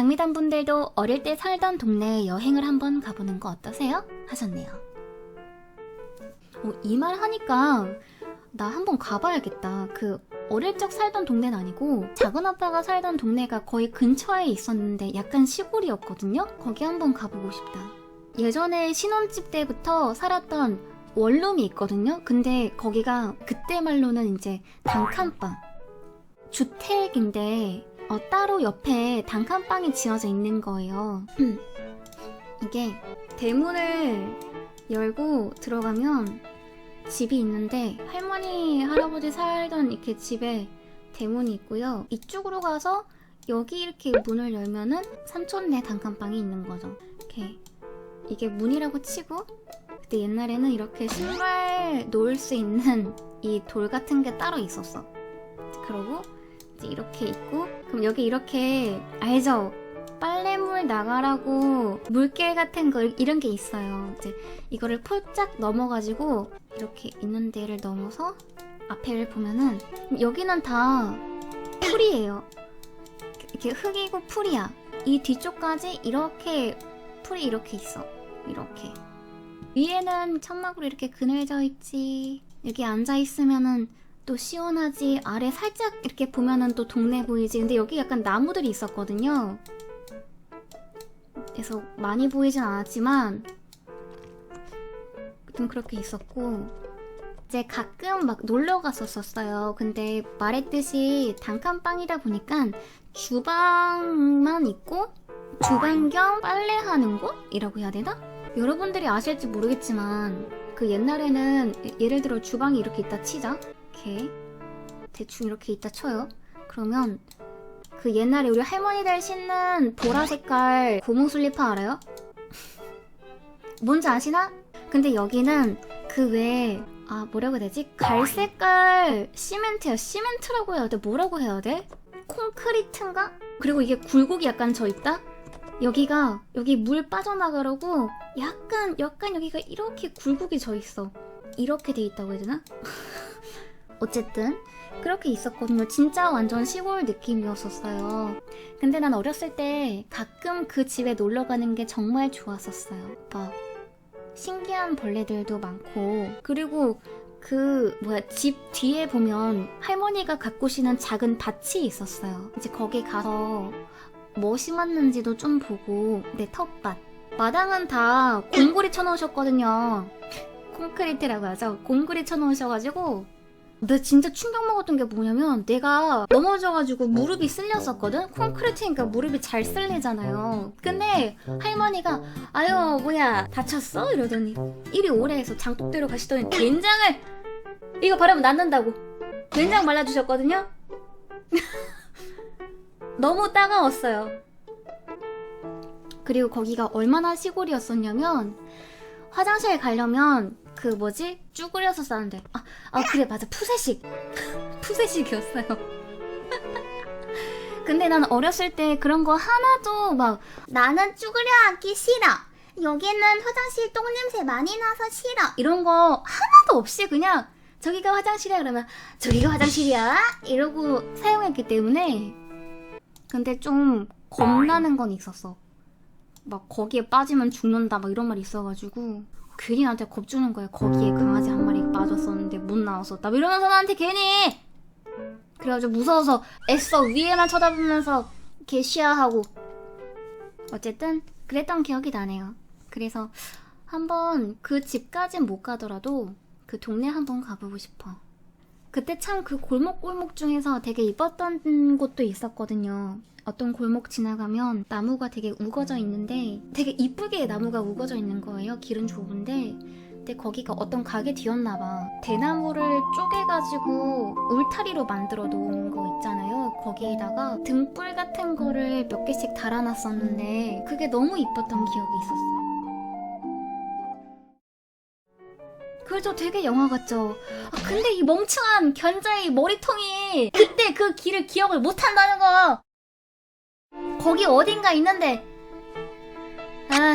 장미단 분들도 어릴 때 살던 동네에 여행을 한번 가보는 거 어떠세요? 하셨네요. 어, 이말 하니까 나 한번 가봐야겠다. 그 어릴 적 살던 동네는 아니고 작은 아빠가 살던 동네가 거의 근처에 있었는데 약간 시골이었거든요. 거기 한번 가보고 싶다. 예전에 신혼집 때부터 살았던 원룸이 있거든요. 근데 거기가 그때 말로는 이제 단칸방 주택인데 어, 따로 옆에 단칸방이 지어져 있는 거예요. 이게 대문을 열고 들어가면 집이 있는데 할머니 할아버지 살던 이렇게 집에 대문이 있고요. 이쪽으로 가서 여기 이렇게 문을 열면은 삼촌네 단칸방이 있는 거죠. 이렇게 이게 문이라고 치고 그때 옛날에는 이렇게 신발 놓을 수 있는 이 돌 같은 게 따로 있었어. 그러고 이제 이렇게 있고 그럼 여기 이렇게 알죠? 빨래물 나가라고 물개 같은 거 이런 게 있어요. 이제 이거를 폴짝 넘어가지고 이렇게 있는 데를 넘어서 앞에를 보면은 여기는 다 풀이에요. 이렇게 흙이고 풀이야. 이 뒤쪽까지 이렇게 풀이 이렇게 있어. 이렇게. 위에는 천막으로 이렇게 그늘져 있지. 여기 앉아 있으면은 또 시원하지. 아래 살짝 이렇게 보면은 또 동네 보이지. 근데 여기 약간 나무들이 있었거든요. 그래서 많이 보이진 않았지만 좀 그렇게 있었고 이제 가끔 막 놀러 갔었었어요. 근데 말했듯이 단칸방이다 보니까 주방만 있고 주방 겸 빨래하는 곳이라고 해야 되나? 여러분들이 아실지 모르겠지만 그 옛날에는 예- 예를 들어 주방이 이렇게 있다 치자. 이렇게 대충 이렇게 있다 쳐요. 그러면 그 옛날에 우리 할머니들 신는 보라 색깔 고무 슬리퍼 알아요? 뭔지 아시나? 근데 여기는 그 외에 아 뭐라고 해야 되지? 갈색깔 시멘트야 시멘트라고 해야 돼? 뭐라고 해야 돼? 콘크리트인가? 그리고 이게 굴곡이 약간 져 있다? 여기가 여기 물 빠져나가려고 약간 약간 여기가 이렇게 굴곡이 져 있어 이렇게 돼 있다고 해야 되나? 어쨌든 그렇게 있었거든요. 진짜 완전 시골 느낌이었었어요. 근데 난 어렸을 때 가끔 그 집에 놀러 가는 게 정말 좋았었어요. 막 신기한 벌레들도 많고 그리고 그 뭐야 집 뒤에 보면 할머니가 가꾸시는 작은 밭이 있었어요. 이제 거기 가서 뭐 심었는지도 좀 보고 내 텃밭 마당은 다 공구리 쳐놓으셨거든요. 콘크리트라고 하죠. 공구리 쳐놓으셔가지고 나 진짜 충격 먹었던 게 뭐냐면 내가 넘어져가지고 무릎이 쓸렸었거든? 콘크리트니까 무릎이 잘 쓸리잖아요. 근데 할머니가 아유 뭐야 다쳤어? 이러더니 이리 오래 해서 장독대로 가시더니 된장을 이거 바르면 낫는다고 된장 발라주셨거든요? 너무 따가웠어요. 그리고 거기가 얼마나 시골이었었냐면 화장실 가려면 그 뭐지? 쭈그려서 싸는데. 아, 아 그래 맞아. 푸세식. 푸세식이었어요. 근데 난 어렸을 때 그런 거 하나도 막 나는 쭈그려 앉기 싫어. 여기는 화장실 똥냄새 많이 나서 싫어. 이런 거 하나도 없이 그냥 저기가 화장실이야 그러면 저기가 화장실이야? 이러고 사용했기 때문에 근데 좀 겁나는 건 있었어 막 거기에 빠지면 죽는다 막 이런 말이 있어가지고 괜히 나한테 겁주는 거야 거기에 강아지 한 마리 빠졌었는데 못 나왔었다. 뭐 이러면서 나한테 괜히! 그래가지고 무서워서 애써 위에만 쳐다보면서 개시야하고. 어쨌든 그랬던 기억이 나네요. 그래서 한번 그 집까진 못 가더라도 그 동네 한번 가보고 싶어 그때 참 그 골목골목 중에서 되게 이뻤던 곳도 있었거든요. 어떤 골목 지나가면 나무가 되게 우거져 있는데 되게 이쁘게 나무가 우거져 있는 거예요. 길은 좁은데 근데 거기가 어떤 가게 뒤였나 봐. 대나무를 쪼개가지고 울타리로 만들어 놓은 거 있잖아요. 거기에다가 등불 같은 거를 몇 개씩 달아놨었는데 그게 너무 이뻤던 기억이 있었어요. 그죠? 되게 영화 같죠? 아, 근데 이 멍청한 견자의 머리통이 그때 그 길을 기억을 못한다는 거! 거기 어딘가 있는데 아